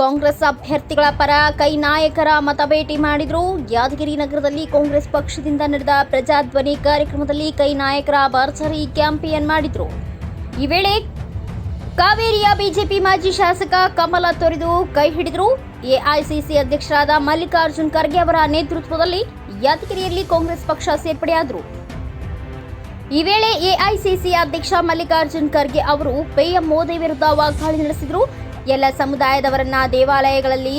ಕಾಂಗ್ರೆಸ್ ಅಭ್ಯರ್ಥಿಗಳ ಪರ ಕೈ ನಾಯಕರ ಮತ ಭೇಟಿ ಮಾಡಿದ್ರು. ಯಾದಗಿರಿ ನಗರದಲ್ಲಿ ಕಾಂಗ್ರೆಸ್ ಪಕ್ಷದಿಂದ ನಡೆದ ಪ್ರಜಾಧ್ವನಿ ಕಾರ್ಯಕ್ರಮದಲ್ಲಿ ಕೈ ನಾಯಕರ ಭರ್ಜರಿ ಕ್ಯಾಂಪೇನ್ ಮಾಡಿದ್ರು. ಈ ವೇಳೆ ಕಾವೇರಿಯ ಬಿಜೆಪಿ ಮಾಜಿ ಶಾಸಕ ಕಮಲ ತೊರೆದು ಕೈ ಹಿಡಿದರು. ಎಐಸಿಸಿ ಅಧ್ಯಕ್ಷರಾದ ಮಲ್ಲಿಕಾರ್ಜುನ್ ಖರ್ಗೆ ಅವರ ನೇತೃತ್ವದಲ್ಲಿ ಯಾದಗಿರಿಯಲ್ಲಿ ಕಾಂಗ್ರೆಸ್ ಪಕ್ಷ ಸೇರ್ಪಡೆಯಾದರು. ಈ ವೇಳೆ ಎಐಸಿಸಿ ಅಧ್ಯಕ್ಷ ಮಲ್ಲಿಕಾರ್ಜುನ್ ಖರ್ಗೆ ಅವರು ಪಿಎಂ ಮೋದಿ ವಿರುದ್ಧ ವಾಗ್ದಾಳಿ ನಡೆಸಿದರು. ಎಲ್ಲ ಸಮುದಾಯದವರನ್ನ ದೇವಾಲಯಗಳಲ್ಲಿ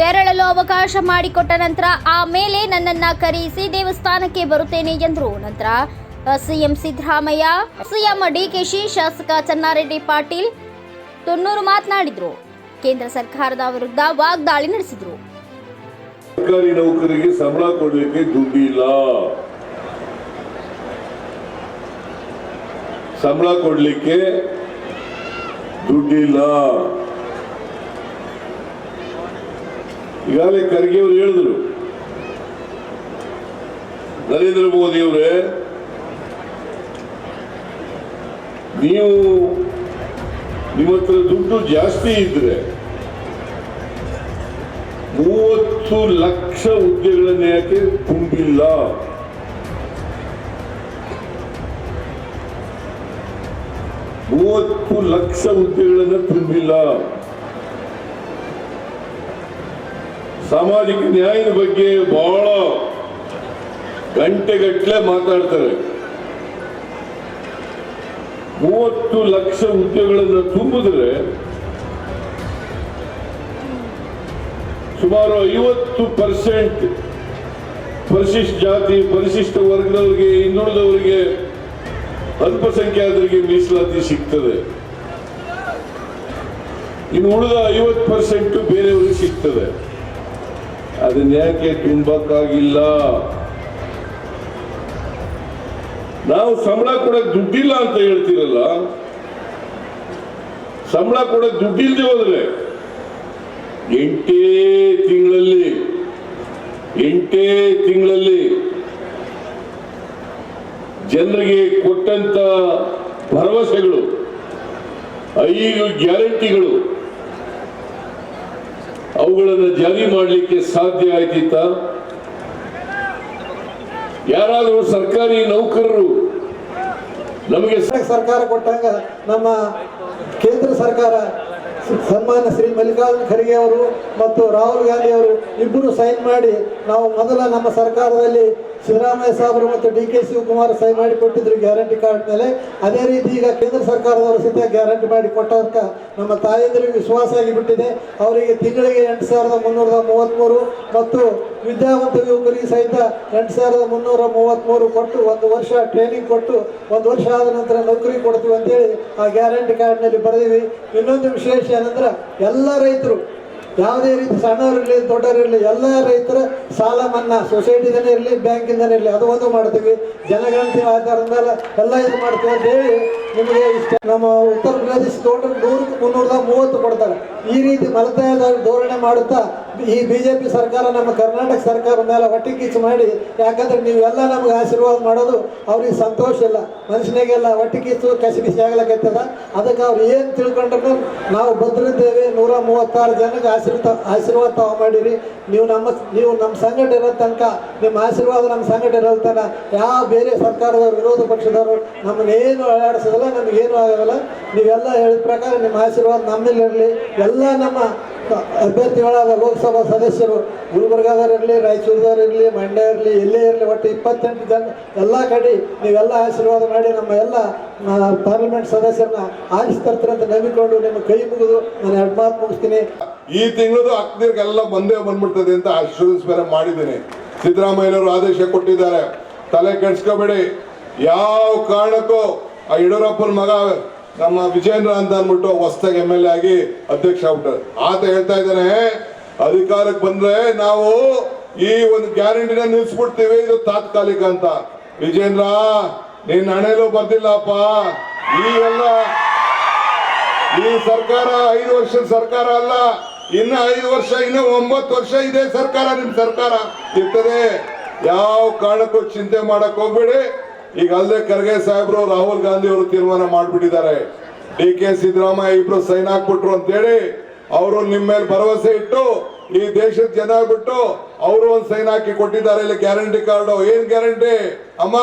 ತೆರಳಲು ಅವಕಾಶ ಮಾಡಿಕೊಟ್ಟ ನಂತರ ಆಮೇಲೆ ನನ್ನನ್ನ ಕರೆಯಿಸಿ ದೇವಸ್ಥಾನಕ್ಕೆ ಬರುತ್ತೇನೆ ಎಂದರು. ನಂತರ ಸಿಎಂ ಸಿದ್ದರಾಮಯ್ಯ, ಸಿಎಂ ಡಿಕೆಶಿ ಶಾಸಕ ಚನ್ನಾರೆಡ್ಡಿ ಪಾಟೀಲ್ ತುನ್ನೂರು ಮಾತನಾಡಿದ್ರು. ಕೇಂದ್ರ ಸರ್ಕಾರದ ವಿರುದ್ಧ ವಾಗ್ದಾಳಿ ನಡೆಸಿದ್ರು. ಸರ್ಕಾರಿ ನೌಕರಿಗೆ ಸಂಬಳ ಕೊಡಲಿಕ್ಕೆ ದುಡ್ಡಿಲ್ಲ. ಸಂಬಳ ಕೊಡಲಿಕ್ಕೆ ದುಡ್ಡಿಲ್ಲ. ಈಗಾಗಲೇ ಖರ್ಗೆ ಅವರು ಹೇಳಿದ್ರು. ನರೇಂದ್ರ ಮೋದಿ ಅವರೇ, ನೀವು ನಿಮ್ಮ ಹತ್ರ ದುಡ್ಡು ಜಾಸ್ತಿ ಇದ್ರೆ ಮೂವತ್ತು ಲಕ್ಷ ಹುದ್ದೆಗಳನ್ನು ಯಾಕೆ ತುಂಬಿಲ್ಲ? ಮೂವತ್ತು ಲಕ್ಷ ಹುದ್ದೆಗಳನ್ನು ತುಂಬಿಲ್ಲ. ಸಾಮಾಜಿಕ ನ್ಯಾಯದ ಬಗ್ಗೆ ಬಹಳ ಗಂಟೆಗಟ್ಟಲೆ ಮಾತಾಡ್ತಾರೆ. ಮೂವತ್ತು ಲಕ್ಷ ಹುದ್ದೆಗಳನ್ನು ತುಂಬಿದ್ರೆ ಸುಮಾರು ಐವತ್ತು ಪರ್ಸೆಂಟ್ ಪರಿಶಿಷ್ಟ ಜಾತಿ, ಪರಿಶಿಷ್ಟ ವರ್ಗದವರಿಗೆ, ಹಿಂದುಳಿದವರಿಗೆ ಅಲ್ಪಸಂಖ್ಯಾತರಿಗೆ ಮೀಸಲಾತಿ ಸಿಗ್ತದೆ. ಇನ್ನು ಉಳಿದ ಐವತ್ತು ಪರ್ಸೆಂಟ್ ಬೇರೆಯವರಿಗೆ ಸಿಗ್ತದೆ. ಅದನ್ನ ಯಾಕೆ ತುಂಬಕ್ಕಾಗಿಲ್ಲ. ನಾವು ಸಂಬಳ ಕೊಡಕ್ ದುಡ್ಡಿಲ್ಲ ಅಂತ ಹೇಳ್ತೀರಲ್ಲ? ಸಂಬಳ ಕೊಡಕ್ ದುಡ್ಡಿಲ್ದೆ ಹೋದ್ರೆ ಎಂಟೇ ತಿಂಗಳಲ್ಲಿ ಎಂಟೇ ತಿಂಗಳಲ್ಲಿ ಜನರಿಗೆ ಕೊಟ್ಟಂತ ಭರವಸೆಗಳು, ಐದು ಗ್ಯಾರಂಟಿಗಳು, ಅವುಗಳನ್ನು ಜಾರಿ ಮಾಡಲಿಕ್ಕೆ ಸಾಧ್ಯ ಆಯ್ತಿತ್ತ? ಯಾರಾದರೂ ಸರ್ಕಾರಿ ನೌಕರರು ನಮಗೆ ಸರ್ಕಾರ ಕೊಟ್ಟಾಗ ನಮ್ಮ ಕೇಂದ್ರ ಸರ್ಕಾರ ಸನ್ಮಾನ್ಯ ಶ್ರೀ ಮಲ್ಲಿಕಾರ್ಜುನ ಖರ್ಗೆ ಅವರು ಮತ್ತು ರಾಹುಲ್ ಗಾಂಧಿ ಅವರು ಇಬ್ಬರು ಸೈನ್ ಮಾಡಿ ನಾವು ಮೊದಲ ನಮ್ಮ ಸರ್ಕಾರದಲ್ಲಿ ಸಿದ್ದರಾಮಯ್ಯ ಸಾಹೇಬರು ಮತ್ತು ಡಿ ಕೆ ಶಿವಕುಮಾರ್ ಸೈನ್ ಮಾಡಿ ಕೊಟ್ಟಿದ್ರು ಗ್ಯಾರಂಟಿ ಕಾರ್ಡ್ ಮೇಲೆ. ಅದೇ ರೀತಿ ಈಗ ಕೇಂದ್ರ ಸರ್ಕಾರದವರು ಸಹಿತ ಗ್ಯಾರಂಟಿ ಮಾಡಿ ಕೊಟ್ಟಂತ ನಮ್ಮ ತಾಯಂದಿರಿಗೆ ವಿಶ್ವಾಸ ಆಗಿಬಿಟ್ಟಿದೆ. ಅವರಿಗೆ ತಿಂಗಳಿಗೆ ಎಂಟು ಸಾವಿರದ ಮುನ್ನೂರ ಮೂವತ್ತ್ಮೂರು ಮತ್ತು ವಿದ್ಯಾವಂತ ಯುವಕರಿಗೆ ಸಹಿತ ಎಂಟು ಸಾವಿರದ ಮುನ್ನೂರ ಮೂವತ್ತ್ಮೂರು ಕೊಟ್ಟು ಒಂದು ವರ್ಷ ಟ್ರೈನಿಂಗ್ ಕೊಟ್ಟು ಒಂದು ವರ್ಷ ಆದ ನಂತರ ನೌಕರಿ ಕೊಡ್ತೀವಿ ಅಂತೇಳಿ ಆ ಗ್ಯಾರಂಟಿ ಕಾರ್ಡ್ನಲ್ಲಿ ಬರೆದಿವಿ. ಇನ್ನೊಂದು ವಿಶೇಷ ಏನಂದ್ರೆ, ಎಲ್ಲ ರೈತರು, ಯಾವುದೇ ರೀತಿ ಸಣ್ಣವರಿರಲಿ ದೊಡ್ಡವರಿರಲಿ ಎಲ್ಲ ರೈತರ ಸಾಲ ಮನ್ನಾ, ಸೊಸೈಟಿದನೇ ಇರಲಿ, ಬ್ಯಾಂಕಿಂದನೇ ಇರಲಿ, ಅದು ಒಂದು ಮಾಡ್ತೀವಿ. ಜನಗಣತಿ ಆಧಾರದ ಮೇಲೆ ಎಲ್ಲ ಇದು ಮಾಡ್ತೀವಿ ಅಂತ ಹೇಳಿ ನಿಮಗೆ ಇಷ್ಟ. ನಮ್ಮ ಉತ್ತರ ಪ್ರದೇಶ ತೋಟ ನೂರಕ್ಕೆ ಮುನ್ನೂರ ಮೂವತ್ತು ಕೊಡ್ತಾರೆ. ಈ ರೀತಿ ಮಲತಾಯದ ಧೋರಣೆ ಮಾಡುತ್ತಾ ಈ ಬಿ ಜೆ ಪಿ ಸರ್ಕಾರ ನಮ್ಮ ಕರ್ನಾಟಕ ಸರ್ಕಾರ ಮೇಲೆ ಹೊಟ್ಟೆ ಕಿಚ್ಚು ಮಾಡಿ, ಯಾಕಂದ್ರೆ ನೀವೆಲ್ಲ ನಮ್ಗೆ ಆಶೀರ್ವಾದ ಮಾಡೋದು ಅವ್ರಿಗೆ ಸಂತೋಷ ಇಲ್ಲ. ಮನುಷ್ಯನಿಗೆಲ್ಲ ಹೊಟ್ಟೆ ಕಿಚ್ಚು, ಕಸಿ ಬಿಸಿ ಆಗ್ಲಕತ್ತದ. ಅದಕ್ಕೆ ಅವ್ರು ಏನು ತಿಳ್ಕೊಂಡ್ರು ನಾವು ಬದ್ರಿದ್ದೇವೆ ನೂರ ಮೂವತ್ತಾರು ಜನಕ್ಕೆ ಆಶೀರ್ವಾದ ಆಶೀರ್ವಾದ ತಾವು ಮಾಡಿರಿ. ನೀವು ನಮ್ಮ ನೀವು ನಮ್ಮ ಸಂಘಟ ಇರೋ ತನಕ, ನಿಮ್ಮ ಆಶೀರ್ವಾದ ನಮ್ಮ ಸಂಘಟ ಇರೋ ತನಕ, ಯಾವ ಬೇರೆ ಸರ್ಕಾರದವರು, ವಿರೋಧ ಪಕ್ಷದವರು ನಮ್ಮನ್ನೇನು ಅಳಾಡಿಸೋದಿಲ್ಲ ನಮಗೇನು ಆಗೋಲ್ಲ. ನೀವೆಲ್ಲ ಹೇಳಿದ ಪ್ರಕಾರ ನಿಮ್ಮ ಆಶೀರ್ವಾದ ನಮ್ಮಲ್ಲಿ ಇರಲಿ ಎಲ್ಲ ನಮ್ಮ ಅಭ್ಯರ್ಥಿಗಳಾದ ಲೋಕಸಭಾ ಸದಸ್ಯರು ಗುಲ್ಬರ್ಗಾದವರಿರಲಿ ರಾಯಚೂರದವರಿರಲಿ ಮಂಡ್ಯ ಇರಲಿ, ಎಲ್ಲೇ ಇರಲಿ, ಒಟ್ಟು ಇಪ್ಪತ್ತೆಂಟು ಜನ, ಎಲ್ಲ ಕಡೆ ನೀವೆಲ್ಲ ಆಶೀರ್ವಾದ ಮಾಡಿ ನಮ್ಮ ಎಲ್ಲ ಪಾರ್ಲಿಮೆಂಟ್ ಸದಸ್ಯರನ್ನ ಆರಿಸ್ತಾರ್ತಾರೆ ಅಂತ ನಂಬಿಕೊಂಡು ನಿಮ್ಮ ಕೈ ಮುಗಿದು ನಾನು ಎರಡು ಮಾತು ಮುಗಿಸ್ತೀನಿ. ಈ ತಿಂಗಳದು ಅಕ್ದಿರ್ಗೆಲ್ಲ ಬಂದೇ ಬಂದ್ಬಿಡ್ತದೆ ಅಂತ ಅಶ್ಯೂರೆನ್ಸ್ ಮೇಲೆ ಮಾಡಿದ್ದೀನಿ. ಸಿದ್ದರಾಮಯ್ಯನವರು ಆದೇಶ ಕೊಟ್ಟಿದ್ದಾರೆ. ತಲೆ ಕೆಡ್ಸ್ಕೋಬೇಡಿ. ಯಾವ ಕಾರಣಕ್ಕೂ ಆ ಯಡಿಯೂರಪ್ಪನ ಮಗ ನಮ್ಮ ವಿಜೇಂದ್ರ ಅಂತ ಅಂದ್ಬಿಟ್ಟು ಹೊಸದಾಗಿ ಎಂ ಎಲ್ ಎ ಆಗಿ ಅಧ್ಯಕ್ಷ ಆಗ್ಬಿಟ್ಟಾರೆ. ಆತ ಹೇಳ್ತಾ ಇದ್ದಾನೆ, ಅಧಿಕಾರಕ್ಕೆ ಬಂದ್ರೆ ನಾವು ಈ ಒಂದು ಗ್ಯಾರಂಟಿನ ನಿಲ್ಸ್ಬಿಡ್ತೀವಿ, ಇದು ತಾತ್ಕಾಲಿಕ ಅಂತ. ವಿಜೇಂದ್ರ, ನಿನ್ನ ಹಣೆಲೂ ಬರ್ದಿಲ್ಲಪ್ಪ. ಈ ಎಲ್ಲ, ಈ ಸರ್ಕಾರ ಐದು ವರ್ಷದ ಸರ್ಕಾರ ಅಲ್ಲ, ಇನ್ನ ಐದು ವರ್ಷ, ಇನ್ನು ಒಂಬತ್ತು ವರ್ಷ ಇದೆ ಸರ್ಕಾರ, ನಿಮ್ ಸರ್ಕಾರ. ಇರ್ತದೆ. ಯಾವ ಕಾರಣಕ್ಕೂ ಚಿಂತೆ ಮಾಡಕ್ ಹೋಗ್ಬೇಡಿ. ಈಗ ಅಲ್ಲದೆ ಖರ್ಗೆ ಸಾಹೇಬ್ರು, ರಾಹುಲ್ ಗಾಂಧಿ ಅವರು ತೀರ್ಮಾನ ಮಾಡಿಬಿಟ್ಟಿದ್ದಾರೆ. ಡಿ ಕೆ ಸಿದ್ದರಾಮಯ್ಯ ಇಬ್ರು ಸೈನ್ ಹಾಕ್ಬಿಟ್ರು ಅಂತೇಳಿ ಅವರು ನಿಮ್ಮ ಮೇಲೆ ಭರವಸೆ ಇಟ್ಟು ಈ ದೇಶದ ಜನ ಬಿಟ್ಟು ಅವರು ಒಂದು ಸೈನ್ ಹಾಕಿ ಕೊಟ್ಟಿದ್ದಾರೆ. ಇಲ್ಲಿ ಗ್ಯಾರಂಟಿ ಕಾರ್ಡು. ಏನ್ ಗ್ಯಾರಂಟಿ? ಅಮ್ಮ,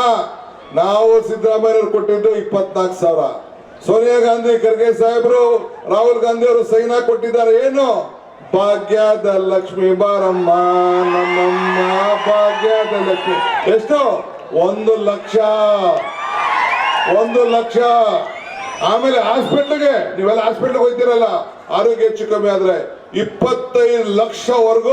ನಾವು ಸಿದ್ದರಾಮಯ್ಯವ್ರು ಕೊಟ್ಟಿದ್ದು ಇಪ್ಪತ್ನಾಲ್ಕು ಸಾವಿರ. ಸೋನಿಯಾ ಗಾಂಧಿ, ಖರ್ಗೆ ಸಾಹೇಬ್ರು, ರಾಹುಲ್ ಗಾಂಧಿ ಅವರು ಸೈನ್ ಹಾಕಿ ಕೊಟ್ಟಿದ್ದಾರೆ. ಏನು? ಭಾಗ್ಯದ ಲಕ್ಷ್ಮಿ ಬಾರಮ್ಮ, ನಮ್ಮಮ್ಮ, ಭಾಗ್ಯದ ಲಕ್ಷ್ಮಿ. ಎಷ್ಟು? ಒಂದು ಲಕ್ಷ. ಒಂದು ಲಕ್ಷ. ಆಮೇಲೆ ಹಾಸ್ಪಿಟ್ಲ್ಗೆ, ನೀವೆಲ್ಲ ಹಾಸ್ಪಿಟ್ಲ್ಗೆ ಹೋಗ್ತೀರಲ್ಲ, ಆರೋಗ್ಯ ಹೆಚ್ಚು ಕಮ್ಮಿ ಆದ್ರೆ ಇಪ್ಪತ್ತೈದು ಲಕ್ಷವರೆಗೂ